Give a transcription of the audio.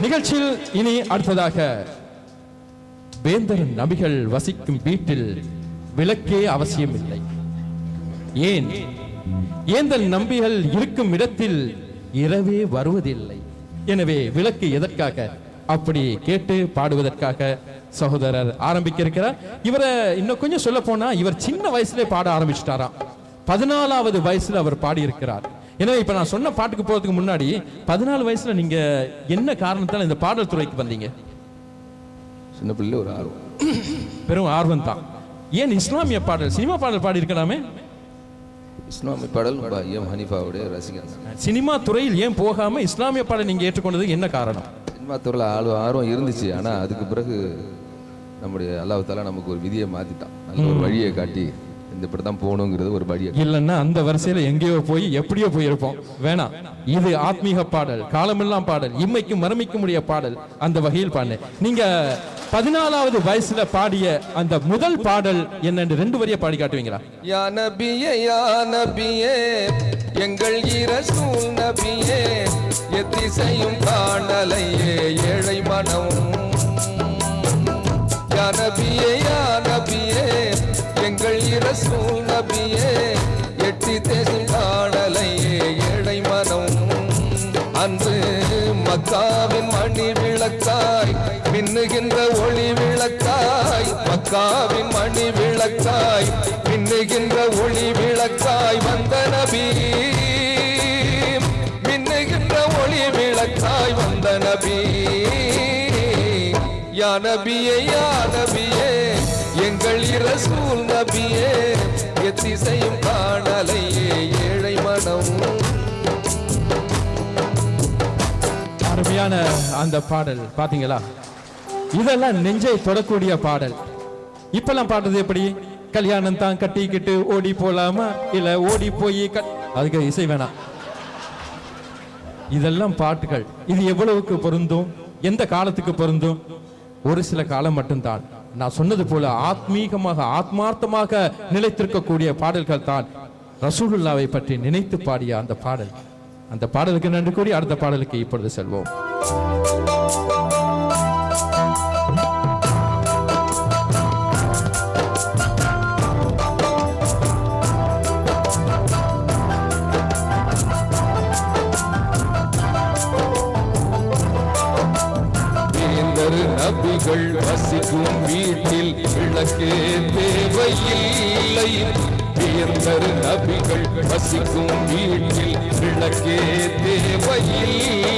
நிகழ்ச்சியில் இனி அடுத்ததாக வேந்தர் நபிகள் வசிக்கும் வீட்டில் விளக்கே அவசியம் இல்லை ஏன்? ஏந்தல் நம்பிகள் இருக்கும் இடத்தில் இரவே வருவதில்லை. எனவே விளக்கு எதற்காக? அப்படி கேட்டு பாடுவதற்காக சகோதரர் ஆரம்பிக்க இருக்கிறார் இவரை இன்னும் கொஞ்சம் சொல்ல போனா இவர் சின்ன வயசுல பாட ஆரம்பிச்சிட்டாராம். பதினாலாவது வயசுல அவர் பாடியிருக்கிறார். எனவே இப்ப நான் சொன்ன பாட்டுக்கு போறதுக்கு முன்னாடி பதினாலு வயசுல நீங்க என்ன காரணத்தால இந்த பாடல் துறைக்கு வந்தீங்க? சின்ன பிள்ளை ஒரு ஆர்வம். பெரும் ஆர்வம் தான். ஏன் இஸ்லாமிய பாடல் சினிமா பாடல் பாடி இருக்கலாமே இஸ்லாமிய பாடல் எம் ஹனீஃபாவுடைய ரசிகன். சினிமா துறையில் ஏன் போகாம இஸ்லாமிய பாடல் நீங்க ஏற்றுக்கொண்டது என்ன காரணம்? சினிமா துறையில் ஆர்வம் ஆர்வம் இருந்துச்சு. ஆனால் அதுக்கு பிறகு நம்முடைய அல்லாஹ் தாலா நமக்கு ஒரு விதியை மாற்றிட்டான் நல்ல ஒரு வழியை காட்டி இந்த இப்படி தான் போகணுங்கிறது ஒரு வழியை இல்லைன்னா அந்த வரிசையில எங்கேயோ போய் எப்படியோ போயிருப்போம். வேணாம். இது ஆத்மீக பாடல் காலமெல்லாம் பாடல் இம்மைக்கும் மறுமைக்கும் முடிய பாடல் அந்த வகையில் பாடினேன். நீங்க பதினாலாவது வயசுல பாடிய அந்த முதல் பாடல் என்னன்னு ரெண்டு வரியா பாடி காட்டுவீங்களா? யா நபியே யா நபியே எங்கள் இரசூல் நபியே எத்திசையும் காணலையே ஏழை மனம். யா நபியே எங்கள் நபியே எட்டி தேசம் காணலையே ஏழை மனம். அன்று மக்காவின் மணி விளக்காய் மின்னுகின்ற ஒளி விளக்காய். மக்காவின் மணி விளக்காய் மின்னுகின்ற ஒளி விளக்காய். வந்த நபி மின்னுகின்ற ஒளி விளக்காய். வந்த நபி யா நபியே யா நபியே. எங்கள் இரசூல் நபியே எத்திசையும் காணலையே ஏழை மனம். அருமையான அந்த பாடல் பாத்தீங்களா? இதெல்லாம் நெஞ்சை தொடக்கூடிய பாடல். இப்பெல்லாம் பாடுறது எப்படி? கல்யாணம் தான் கட்டிக்கிட்டு ஓடி போலாமா? இல்ல ஓடி போய் கட்- அதுக்கு இசை வேணாம். இதெல்லாம் பாட்டுகள். இது எவ்வளவுக்கு பொருந்தும்? எந்த காலத்துக்கு பொருந்தும்? ஒரு சில காலம் மட்டும்தான். நான் சொன்னது போல ஆத்மீகமாக ஆத்மார்த்தமாக நிலைத்திருக்கக்கூடிய பாடல்கள் தான் ரசூலுல்லாவை பற்றி நினைத்து பாடிய அந்த பாடல். அந்த பாடலுக்கு நன்றி கூறி அடுத்த பாடலுக்கு இப்பொழுது செல்வோம். நபிகள் வசிக்கும் வீட்டில் விளக்கே தேவையில்லை. வேந்தர் நபிகள் வசிக்கும் வீட்டில் விளக்கே தேவையில்லை.